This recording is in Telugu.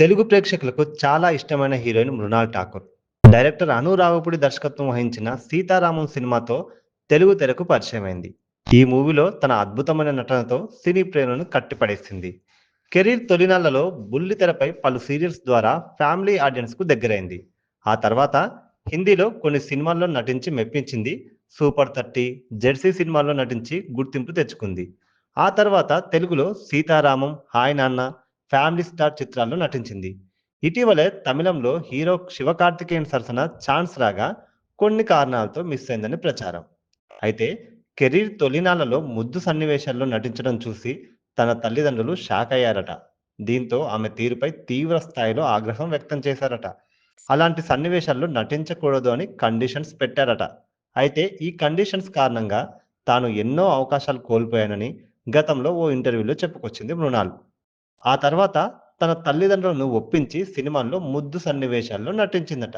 తెలుగు ప్రేక్షకులకు చాలా ఇష్టమైన హీరోయిన్ మృణాల్ ఠాకూర్. డైరెక్టర్ అను రావుపూడి దర్శకత్వం వహించిన 'సీతారామం' సినిమాతో తెలుగు తెరకు పరిచయమైంది. ఈ మూవీలో తన అద్భుతమైన నటనతో సినీ ప్రేమను కట్టిపడేసింది. కెరీర్ తొలినాళ్ళలో బుల్లితెరపై పలు సీరియల్స్ ద్వారా ఫ్యామిలీ ఆడియన్స్‌కు దగ్గరైంది. ఆ తర్వాత హిందీలో కొన్ని సినిమాల్లో నటించి మెప్పించింది. 'సూపర్ థర్టీ', 'జెర్సీ' సినిమాల్లో నటించి గుర్తింపు తెచ్చుకుంది. ఆ తర్వాత తెలుగులో 'Sita Ramam', 'hi Nanna', 'family star' చిత్రాల్లో నటించింది. ఇటీవలే తమిళంలో హీరో శివకార్తికేయన్ సరసన ఛాన్స్ రాగా కొన్ని కారణాలతో మిస్ అయిందని ప్రచారం. అయితే కెరీర్ తొలినాళ్ళలో ముద్దు సన్నివేశాల్లో నటించడం చూసి తన తల్లిదండ్రులు షాక్ అయ్యారట దీంతో ఆమె తీరుపై తీవ్ర స్థాయిలో ఆగ్రహం వ్యక్తం చేశారట. అలాంటి సన్నివేశాల్లో నటించకూడదు అని కండిషన్స్ పెట్టారట. అయితే ఈ కండిషన్స్ కారణంగా తాను ఎన్నో అవకాశాలు కోల్పోయానని గతంలో ఓ ఇంటర్వ్యూలో చెప్పుకొచ్చింది మృణాల్. ఆ తర్వాత తన తల్లిదండ్రులను ఒప్పించి సినిమాల్లో ముద్దు సన్నివేశాల్లో నటించిందట.